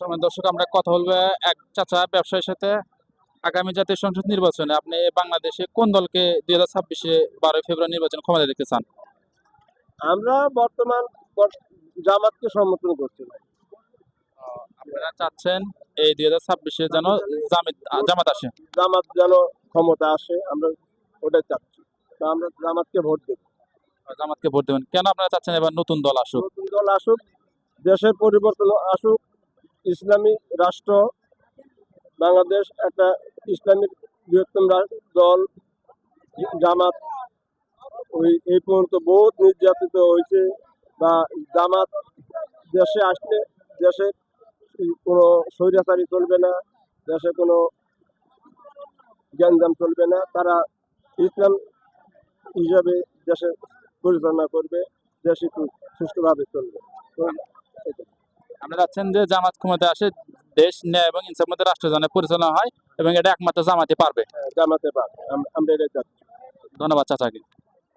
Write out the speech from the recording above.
সময় দর্শক আমরা কথা বলব এক চাচা ব্যবসায়ীর সাথে আগামী জাতীয় সংসদ নির্বাচনে। আপনি বাংলাদেশে কোন দলকে দুই হাজার ছাব্বিশে বারোই ফেব্রুয়ারি নির্বাচন ক্ষমতা দেখতে চান? আমরা বর্তমান জামাতকে সমর্থন করছি না আপনারা চাচ্ছেন এই দুই হাজার ছাব্বিশে যেন জামাত জামাত আসে? জামাত যেন ক্ষমতা আসে আমরা ওটাই চাচ্ছি। তো আমরা জামাতকে ভোট দেব। জামাতকে ভোট দেবেন। কেন আপনারা চাচ্ছেন এবার নতুন দল আসুক? নতুন দল আসুক দেশের পরিবর্তন আসুক ইসলামী রাষ্ট্র, বাংলাদেশ একটা ইসলামিক বৃহত্তম দল, জামাত। ওই, এই পর্যন্ত বহুত নির্যাতিত হয়েছে বা জামাত দেশে আসলে দেশে কোনো স্বৈরাচারী চলবে না, দেশে কোনো গ্যাঞ্জাম চলবে না। তারা ইসলাম হিসাবে দেশে পরিচালনা করবে দেশ একটু সুষ্ঠুভাবে চলবে। আমরা চাচ্ছেন যে জামাত ক্ষমতা আসে দেশ ন্যায় এবং ইনসাফ মধ্যে রাষ্ট্রজনে পরিচালনা হয় এবং এটা একমাত্র জামাতে পারবে। জামাতে পারবে। আমরা এটা ধন্যবাদ চাচাকে।